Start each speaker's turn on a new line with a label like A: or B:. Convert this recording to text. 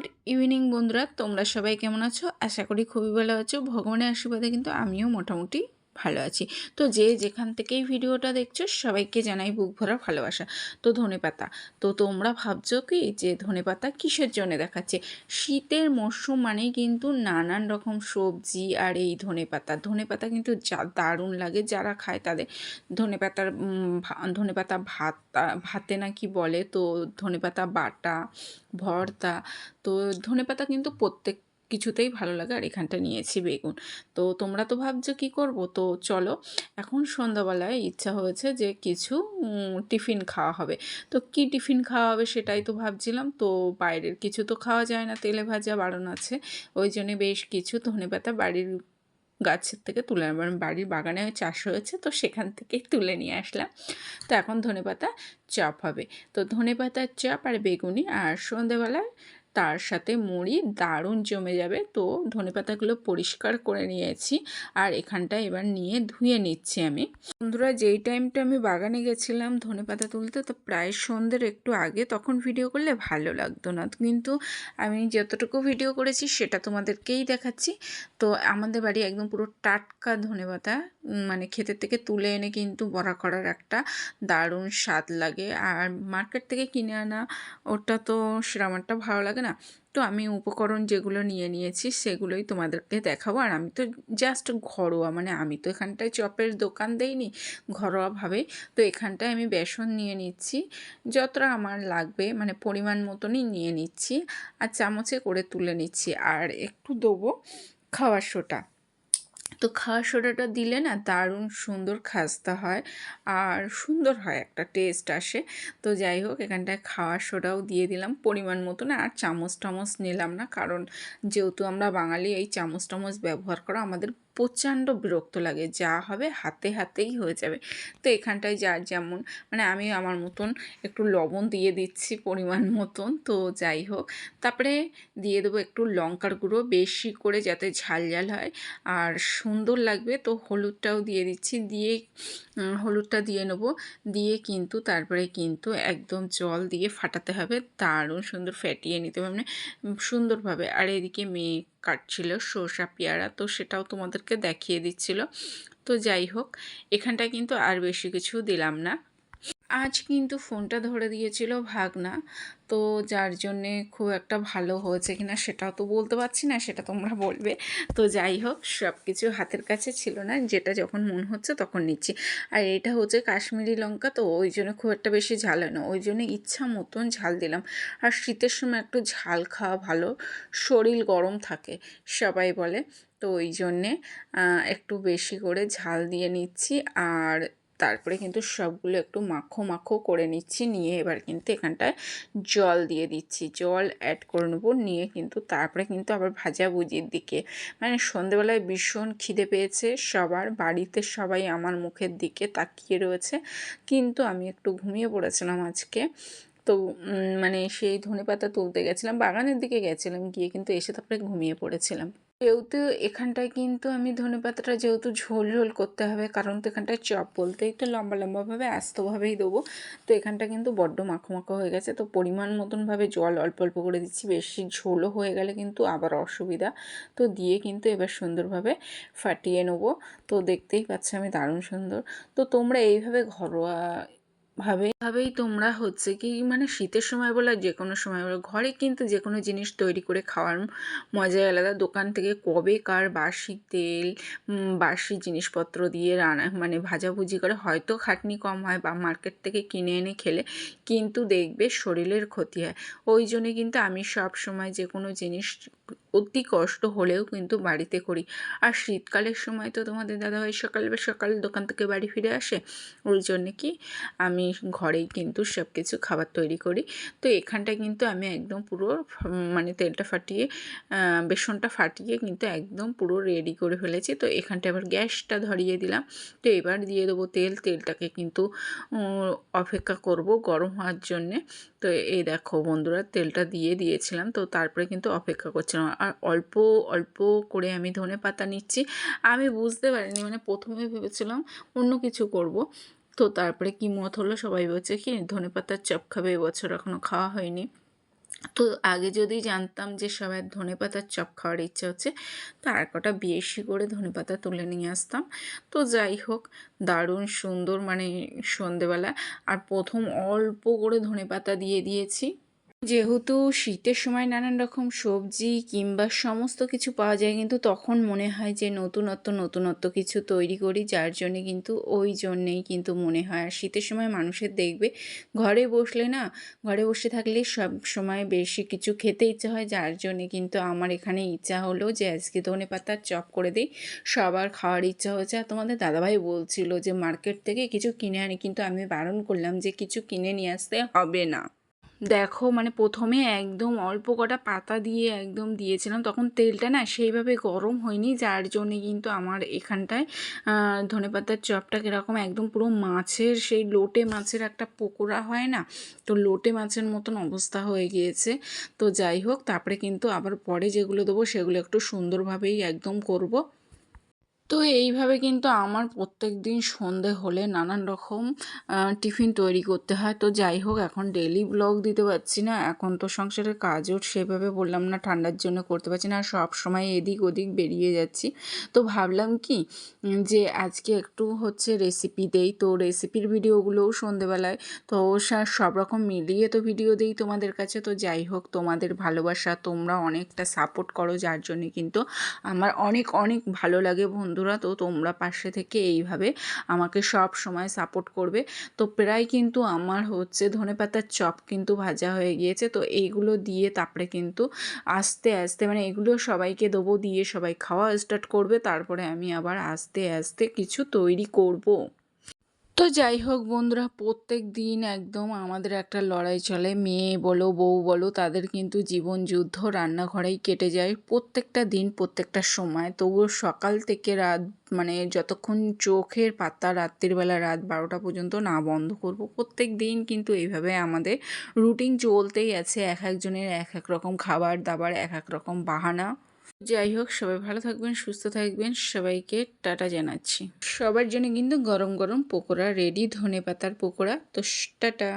A: Good evening বন্ধুরা, তোমরা সবাই কেমন আছো? আশা করি খুবই ভালো আছো। ভগবানের আশীর্বাদে কিন্তু আমিও মোটামুটি ভালো আছি। তো যে যেখান থেকেই ভিডিওটা দেখছ, সবাইকে জানাই বুক ভরা ভালোবাসা। তো ধনেপাতা, তো তোমরা ভাবছ কি যে ধনেপাতা কিসের জন্য দেখাচ্ছে? শীতের মরশুম মানেই কিন্তু নানান রকম সবজি আর এই ধনেপাতা। ধনেপাতা কিন্তু যা দারুণ লাগে যারা খায় তাদের। ধনেপাতার ধনেপাতা ভাত ভাতে নাকি বলে? তো ধনেপাতা বাটা, ভর্তা, তো ধনেপাতা কিন্তু প্রত্যেক কিছুতেই ভালো লাগে। আর এখানটা নিয়েছি বেগুন। তো তোমরা তো ভাবছ কি করব? তো চলো, এখন সন্ধ্যাবেলায় ইচ্ছা হয়েছে যে কিছু টিফিন খাওয়া হবে। তো কি টিফিন খাওয়া হবে সেটাই তো ভাবছিলাম। তো বাইরের কিছু তো খাওয়া যায় না, তেলে ভাজা বারণ আছে। ওই জন্যে বেশ কিছু ধনে পাতা বাড়ির গাছের থেকে তুলে আনলাম বাড়ির বাগানে চাষ হয়েছে, তো সেখান থেকে তুলে নিয়ে আসলাম। তো এখন ধনে পাতা চপ হবে। তো ধনে পাতার চপ আর বেগুনি আর সন্ধেবেলায় তার সাথে মুড়ি দারুণ জমে যাবে। তো ধনেপাতাগুলো পরিষ্কার করে নিয়েছি আর এখানটা এবার নিয়ে ধুয়ে নিচ্ছি আমি। বন্ধুরা, যেই টাইমটা আমি বাগানে গেছিলাম ধনেপাতা তুলতে, তো প্রায় সন্ধ্যের একটু আগে তখন ভিডিও করলে ভালো লাগতো না। কিন্তু আমি যতটুকু ভিডিও করেছি, সেটা তোমাদেরকেই দেখাচ্ছি। তো আমাদের বাড়ি একদম পুরো টাটকা ধনেপাতা মানে ক্ষেতের থেকে তুলে এনে কিন্তু বড়া করার একটা দারুণ স্বাদ লাগে। আর মার্কেট থেকে কিনে আনা ওটা তো সেরকম একটা ভালো লাগে না। তো আমি উপকরণ যেগুলো নিয়ে নিয়েছি সেগুলোই তোমাদেরকে দেখাবো। আর আমি তো জাস্ট ঘরোয়া মানে আমি তো এখানটায় চপের দোকান দেইনি ঘরোয়াভাবে। তো এখানটায় আমি বেসন নিয়ে নিচ্ছি, যতটা আমার লাগবে মানে পরিমাণ মতনই নিয়ে নিচ্ছি। আর চামচে করে তুলে নিচ্ছি। আর একটু দেবো খাওয়ার সোটা। তো খাওয়া সোডাটা দিলে না দারুণ সুন্দর খাস্তা হয় আর সুন্দর হয়, একটা টেস্ট আসে। তো যাই হোক, এখানটায় খাওয়া সোডাও দিয়ে দিলাম পরিমাণ মতন আর চামচ টামচ নিলাম না। কারণ যেহেতু আমরা বাঙালি, এই চামচ টামচ ব্যবহার করা আমাদের প্রচণ্ড বিরক্ত লাগে, যা হবে হাতে হাতেই হয়ে যাবে। তো এখানটায় যার যেমন মানে আমি আমার মতন একটু লবণ দিয়ে দিচ্ছি পরিমাণ মতন, তো যাই হোক। তারপরে দিয়ে দেবো একটু লঙ্কার গুঁড়ো বেশি করে যাতে ঝাল ঝাল হয়। আর সুন্দর লাগবে তো হলুদটাও দিয়ে দিচ্ছি, দিয়ে হলুদটা দিয়ে নেব। দিয়ে কিন্তু তারপরে কিন্তু একদম জল দিয়ে ফাটাতে হবে, দারুণ সুন্দর ফ্যাটিয়ে নিতে হবে মানে সুন্দরভাবে। আর এদিকে মেয়ে কাটছিল, সর্ষা, পেয়ারা, তো সেটাও তোমাদেরকে দেখিয়ে দিচ্ছিল। তো যাই হোক এখানটা কিন্তু আর বেশি কিছু দিলাম না। আজ কিন্তু ফোনটা ধরে দিয়েছিল ভাগনা, তো যার জন্যে খুব একটা ভালো হয়েছে কিনা সেটাও তো বলতে পারছি না, সেটা তোমরা বলবে। তো যাই হোক সব কিছু হাতের কাছে ছিল না, যেটা যখন মন হচ্ছে তখন নিচ্ছি। আর এটা হচ্ছে কাশ্মীরি লঙ্কা, তো ওই জন্য খুব একটা বেশি ঝাল হয় না, ওই জন্য ইচ্ছা মতন ঝাল দিলাম। আর শীতের সময় একটু ঝাল খাওয়া ভালো, শরীর গরম থাকে, সবাই বলে। তো ওই জন্যে একটু বেশি করে ঝাল দিয়ে নিচ্ছি। আর তারপরে কিন্তু সবগুলো একটু মাখো মাখো করে নিচ্ছি, নিয়ে এবার কিন্তু এখানটায় জল দিয়ে দিচ্ছি। জল অ্যাড করে নেব, নিয়ে কিন্তু তারপরে কিন্তু আবার ভাজা ভুজির দিকে। মানে সন্ধেবেলায় ভীষণ খিদে পেয়েছে সবার, বাড়িতে সবাই আমার মুখের দিকে তাকিয়ে রয়েছে, কিন্তু আমি একটু ঘুমিয়ে পড়েছিলাম আজকে। তো মানে সেই ধনে পাতা তুলতে গেছিলাম, বাগানের দিকে গেছিলাম, গিয়ে কিন্তু এসে তারপরে ঘুমিয়ে পড়েছিলাম। যেহেতু এখানটায় কিন্তু আমি ধনে পাতাটা যেহেতু ঝোল ঝোল করতে হবে, কারণ তো এখানটায় চপ বলতে একটু লম্বা লম্বাভাবে আস্তভাবেই দেবো। তো এখানটা কিন্তু বড্ড মাখো মাখো হয়ে গেছে। তো পরিমাণ মতনভাবে জল অল্প অল্প করে দিচ্ছি, বেশি ঝোলও হয়ে গেলে কিন্তু আবার অসুবিধা। তো দিয়ে কিন্তু এবার সুন্দরভাবে ফাটিয়ে নেব। তো দেখতেই পাচ্ছি আমি দারুণ সুন্দর। তো তোমরা এইভাবে ঘরোয়া ভাবে ভাবেই তোমরা হচ্ছে কি মানে শীতের সময় বলে যে কোনো সময় বলে, ঘরে কিন্তু যে কোনো জিনিস তৈরি করে খাওয়ার মজাই আলাদা। দোকান থেকে কবে কার বাসি তেল বাসি জিনিসপত্র দিয়ে রান্না মানে ভাজাভুজি করে, হয়তো খাটনি কম হয় বা মার্কেট থেকে কিনে এনে খেলে কিন্তু দেখবে শরীরের ক্ষতি হয়। ওই জন্যে কিন্তু আমি সব সময় যে কোনো জিনিস অতি কষ্ট হলেও কিন্তু বাড়িতে করি। আর শীতকালের সময় তো তোমাদের দাদাভাই সকাল বা সকাল দোকান থেকে বাড়ি ফিরে আসে, ওই জন্যে কি আমি ঘরেই কিন্তু সব কিছু খাবার তৈরি করি। তো এখানটা কিন্তু আমি একদম পুরো মানে তেলটা ফাটিয়ে বেসনটা ফাটিয়ে কিন্তু একদম পুরো রেডি করে ফেলেছি। তো এখানটা এবার গ্যাসটা ধরিয়ে দিলাম। তো এবার দিয়ে দেবো তেল। তেলটাকে কিন্তু অপেক্ষা করব গরম হওয়ার জন্যে। তো এই দেখো বন্ধুরা, তেলটা দিয়ে দিয়েছিলাম, তো তারপরে কিন্তু অপেক্ষা করছিলাম। আর অল্প অল্প করে আমি ধনে পাতা নিচ্ছি। আমি বুঝতে পারিনি মানে প্রথমে ভেবেছিলাম অন্য কিছু করব। তো তারপরে কি মত হলো সবাই বলছে কি, ধনে পাতার চপ খাবে এবছর এখনও খাওয়া হয়নি। তো আগে যদি জানতাম যে সবাই ধনে পাতার চপ খাওয়ার ইচ্ছা হচ্ছে, তো আর কটা বেশি করে ধনে পাতা তুলে নিয়ে আসতাম। তো যাই হোক, দারুণ সুন্দর মানে সন্ধেবেলা। আর প্রথম অল্প করে ধনে পাতা দিয়ে দিয়েছি। যেহেতু শীতের সময় নানান রকম সবজি কিংবা সমস্ত কিছু পাওয়া যায়, কিন্তু তখন মনে হয় যে নতুনত্ব নতুনত্ব কিছু তৈরি করি, যার জন্যে কিন্তু ওই জন্যেই কিন্তু মনে হয়। আর শীতের সময় মানুষের দেখবে, ঘরে বসলে না, ঘরে বসে থাকলে সব সময় বেশি কিছু খেতে ইচ্ছা হয়, যার জন্যে কিন্তু আমার এখানে ইচ্ছা হলো যে আজকে ধনে পাতার চপ করে দিই, সবার খাওয়ার ইচ্ছা হচ্ছে আর তোমাদের দাদাভাই বলছিল যে, মার্কেট থেকে কিছু কিনে আনি। কিন্তু আমি বারণ করলাম যে, কিছু কিনে নিয়ে আসতে হবে না। দেখো মানে প্রথমে একদম অল্প কটা পাতা দিয়ে একদম দিয়েছিলাম। তখন তেলটা না সেইভাবে গরম হয়নি, যার জন্যে কিন্তু আমার এখানটায় ধনে পাতার চপটা কীরকম একদম পুরো মাছের, সেই লোটে মাছের একটা পকোড়া হয় না? তো লোটে মাছের মতন অবস্থা হয়ে গিয়েছে। তো যাই হোক, তারপরে কিন্তু আবার পরে যেগুলো দেবো সেগুলো একটু সুন্দরভাবেই একদম করব। তো এইভাবে কিন্তু আমার প্রত্যেক দিন সন্ধে হলে নানান রকম টিফিন তৈরি করতে হয়। তো যাই হোক, এখন ডেলি ব্লগ দিতে পারছি না। এখন তো সংসারের কাজও সেভাবে বললাম না, ঠান্ডার জন্য করতে পারছি না। সব সময় এদিক ওদিক বেরিয়ে যাচ্ছি। তো ভাবলাম কি, যে আজকে একটু হচ্ছে রেসিপি দেই। তো রেসিপির ভিডিওগুলোও সন্ধেবেলায়। তো সব রকম মিলিয়ে তো ভিডিও দেই তোমাদের কাছে। তো যাই হোক, তোমাদের ভালোবাসা তোমরা অনেকটা সাপোর্ট করো। যার জন্যে কিন্তু আমার অনেক অনেক ভালো লাগে বন্ধু। বন্ধুরা, তো তোমরা পাশে থেকে এইভাবে আমাকে সব সময় সাপোর্ট করবে। তো প্রায় কিন্তু আমার হচ্ছে ধনে পাতার চপ কিন্তু ভাজা হয়ে গিয়েছে। তো এইগুলো দিয়ে তারপরে কিন্তু আস্তে আস্তে মানে এগুলো সবাইকে দেবো, দিয়ে সবাই খাওয়া স্টার্ট করবে। তারপরে আমি আবার আস্তে আস্তে কিছু তৈরি করব। তো যাই হোক বন্ধুরা, প্রত্যেক দিন একদম আমাদের একটা লড়াই চলে। মেয়ে বলো, বউ বলো, তাদের কিন্তু জীবন যুদ্ধ রান্নাঘরেই কেটে যায় প্রত্যেকটা দিন, প্রত্যেকটা সময়। তবুও সকাল থেকে রাত মানে যতক্ষণ চোখের পাতা রাত্রিবেলা রাত বারোটা পর্যন্ত না বন্ধ করব, প্রত্যেক দিন কিন্তু এইভাবে আমাদের রুটিন চলতেই আছে। এক একজনের এক এক রকম খাবার দাবার, এক এক রকম বাহানা। যাই হোক সবাই ভালো থাকবেন, সুস্থ থাকবেন। সবাইকে টাটা জানাচ্ছি। সবার জন্য কিন্তু গরম গরম পকোড়া রেডি ধনে পাতার পকোড়া। তো টাটা।